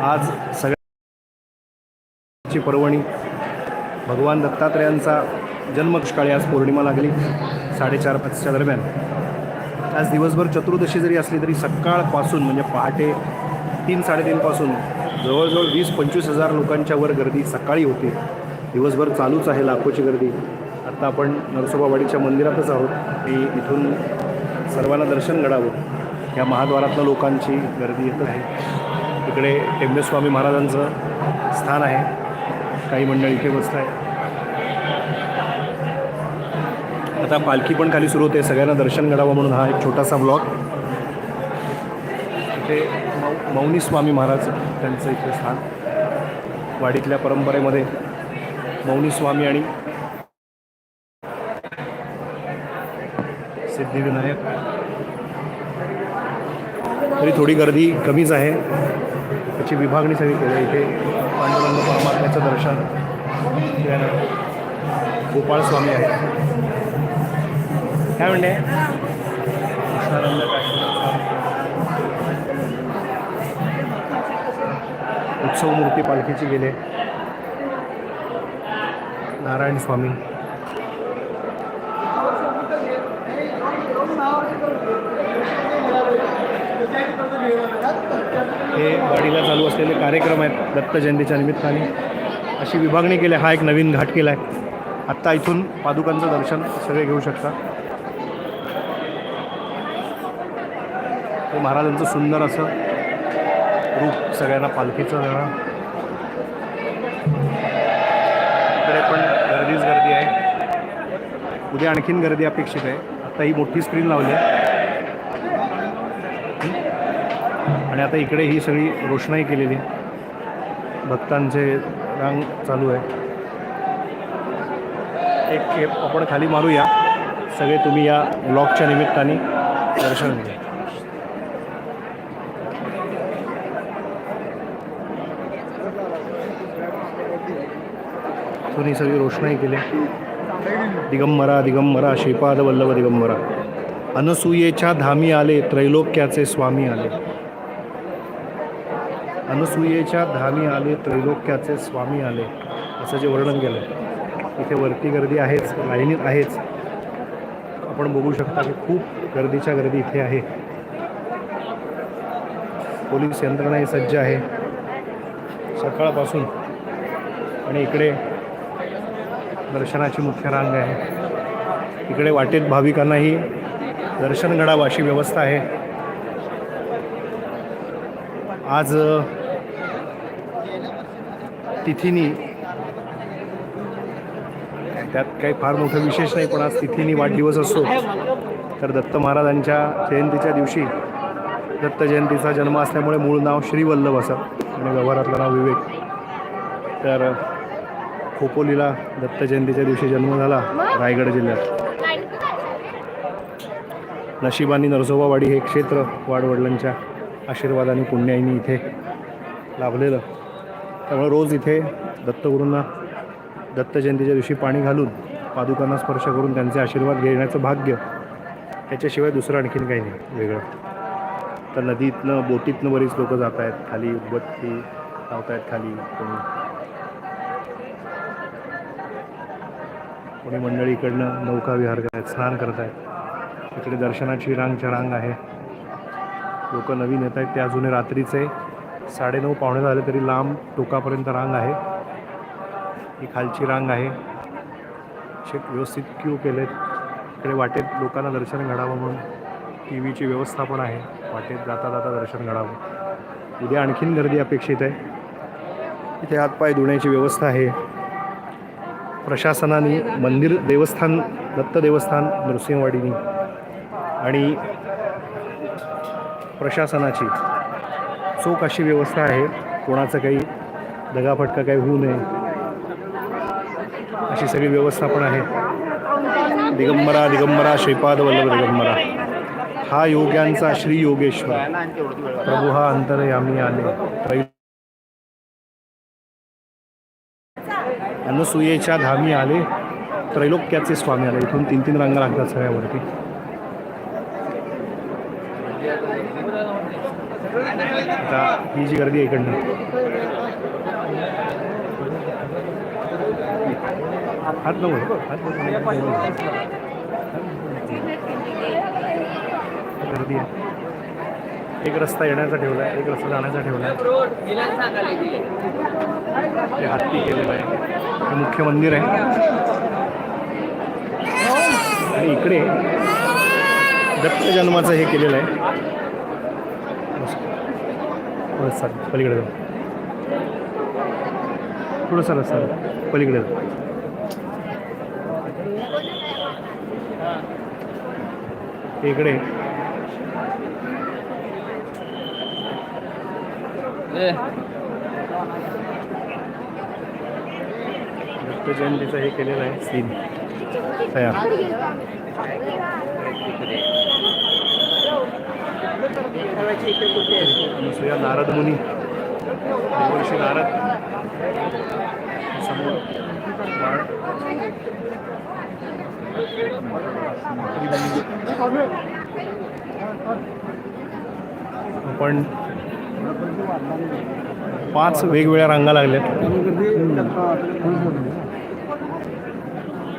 आज सगळ्याची पर्वणी भगवान दत्तात्रेयांचा जन्मकाळी आज पौर्णिमा लागली साडेचार पाचच्या दरम्यान. आज दिवसभर चतुर्दशी जरी असली तरी सकाळपासून म्हणजे पहाटे तीन साडेतीनपासून जवळजवळ वीस पंचवीस हजार लोकांच्या वर गर्दी सकाळी होती. दिवसभर चालूच आहे लाखोची गर्दी. आत्ता आपण नरसोबावाडीच्या मंदिरातच आहोत. की इथून सर्वांना दर्शन घडावं. या महाद्वारातल्या लोकांची गर्दी येत आहे. इकडे टेंबेस्वामी महाराजांचं स्थान आहे. काही मंडळी इथे बसत आहे आता पालखी पण खाली सुरू होते. सगळ्यांना दर्शन घडावं म्हणून हा एक छोटासा ब्लॉक इथे मौनी स्वामी महाराज त्यांचं इथे स्थान. वाडीतल्या परंपरेमध्ये मौनी स्वामी आणि सिद्धिविनायक. तरी थोडी गर्दी कमीच आहे. त्याची विभागणी सगळी केली इथे पांडुरंग परमात्म्याचं दर्शन गोपाळ स्वामी आहे काय म्हणते उत्सव मूर्ती पालखीची गेले. नारायण स्वामी. हे वाडीला चालू असलेले कार्यक्रम आहेत दत्त जयंतीच्या निमित्ताने. अशी विभागणी केली आहे. हा एक नवीन घाट केला आहे. आत्ता इथून पादुकांचं दर्शन सगळे घेऊ शकता. हे महाराजांचं सुंदर असं रूप सगळ्यांना पालखीचं जरा इकडे पण गर्दीच गर्दी आहे. उद्या आणखीन गर्दी अपेक्षित आहे. आता ही मोठी स्क्रीन लावली आहे. आणि आता इकडे ही सगळी रोषणाई केलेली. भक्तांचे रांग चालू आहे. एक खेप आपण खाली मारूया. सगळे तुम्ही या ब्लॉगच्या निमित्ताने दर्शन घ्या. इथून ही सगळी रोषणाई केली. दिगंबरा दिगंबरा श्रीपाद वल्लभ दिगंबरा. अनसूयेच्या धामी आले त्रैलोक्याचे स्वामी आले. अनसूयेच्या धामी आले त्रैलोक्याचे स्वामी आले असं जे वर्णन केलं इथे वरती गर्दी आहेच लाईनीत आहेच. आपण बघू शकता की खूप गर्दीच्या गर्दी इथे आहे. पोलीस यंत्रणाही सज्ज आहे. सकाळपासून आणि इकडे दर्शनाची मुख्य रांग आहे. इकडे वाटेत भाविकांनाही दर्शन घडावं अशी व्यवस्था आहे. आज तिथीनी. त्यात काही फार मोठं विशेष नाही पण आज तिथीनी वाढदिवस असतो. तर दत्त महाराजांच्या जयंतीच्या दिवशी दत्त जयंतीचा जन्म असल्यामुळे मूळ नाव श्रीवल्लभ असं आणि व्यवहारातलं नाव विवेक. तर खोपोलीला दत्त जयंतीच्या दिवशी जन्म झाला रायगड जिल्ह्यात. नशिबानी नरसोबावाडी हे क्षेत्र वाडवडिलांच्या आशीर्वादाने पुण्याईनी इथे लाभलेलं. त्यामुळे रोज इथे दत्तगुरूंना दत्त जयंतीच्या दिवशी पाणी घालून पादुकांना स्पर्श करून त्यांचे आशीर्वाद घेण्याचं भाग्य त्याच्याशिवाय दुसरं आणखीन काही नाही वेगळं. तर नदीतनं बोटीतनं बरीच लोकं जात आहेत. खाली उदबत्ती लावत आहेत खाली कोणी. कोणी मंडळी इकडनं नौका विहार करत आहेत स्नान करत आहेत इकडे दर्शनाची रांगच्या रांग आहे. लोक नवीन येत आहेत ते अजूनही रात्रीचे साडेनऊ पावणे झाले तरी लांब टोकापर्यंत रांग आहे. ही खालची रांग आहे. असे व्यवस्थित क्यू केले इकडे वाटेत लोकांना दर्शन घडावं म्हणून टी व्हीची व्यवस्था पण आहे. वाटेत जाता जाता दर्शन घडावं. उद्या आणखीन गर्दी अपेक्षित आहे. इथे हातपाय धुण्याची व्यवस्था आहे. प्रशासनाने मंदिर देवस्थान दत्त देवस्थान नृसिंहवाडीनी आणि प्रशासनाची चोख अशी व्यवस्था आहे. कोणाचं काही दगाफटका काही होऊ नये. अशी सगळी व्यवस्था पण आहे. दिगंबरा दिगंबरा श्रीपाद वल्लभ दिगंबरा. हा योग्यांचा श्री योगेश्वर. प्रभू हा अंतर आम्ही आले त्रै अनसुयेच्या धामी आले. त्रैलोक्याचे स्वामी आले. इथून तीन तीन रंग लागतात सगळ्यावरती. आता ही जी गर्दी इकडनं. हात नको हात गर्दी आहे. एक रस्ता येण्याचा ठेवला आहे एक रस्ता जाण्याचा ठेवला आहे. ते हत्ती केलेलं आहे. हे मुख्य मंदिर आहे. आणि इकडे दत्त जन्माचं हे केलेलं आहे. बस चालेल पलीकडे जाऊ थोडंसं रस्ता आहे. पलीकडे जाऊ इकडे. दत्त जयंतीचं हे केलेलं आहे. सीन. तयार. दुसऱ्या नारद मुनी. देवर्षी नारद. समोर आपण पाच वेगवेगळ्या रांगा लागल्यात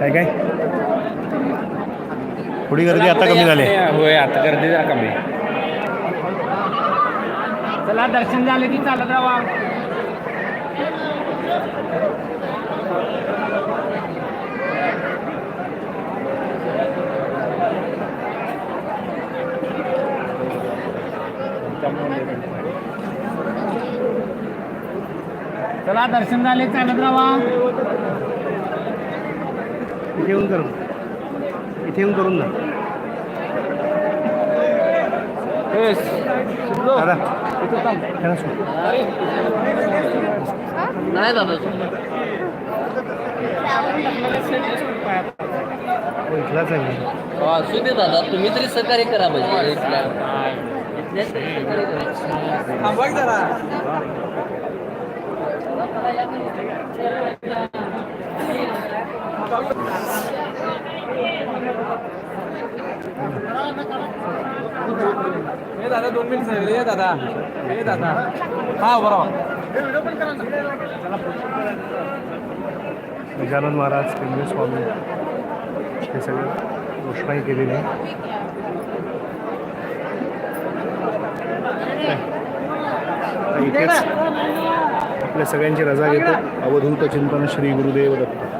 काय काय? थोडी गर्दी आता कमी झाली. होय आता गर्दी जरा कमी. चला दर्शन झाले की चालत राहा. चला दर्शन झाले चालत राहा. इथे येऊन करून. इथे येऊन करून जा दादा. त्यांना सोड. नाही दादा. हो, इथलाच आहे दे दादा. तुम्ही तरी सहकार्य करा म्हणजे. इथल्या इथल्या तरी सहकार्य करा. हे दादा दोन मिनिट सांगितले हे दादा हे दादा. हा बरोबर. गजानन महाराज केंद्र स्वामी हे सगळे घोषणाही केलेली. इथेच आपल्या सगळ्यांची रजा घेतो. अवधूत चिंतन श्री गुरुदेव दत्त.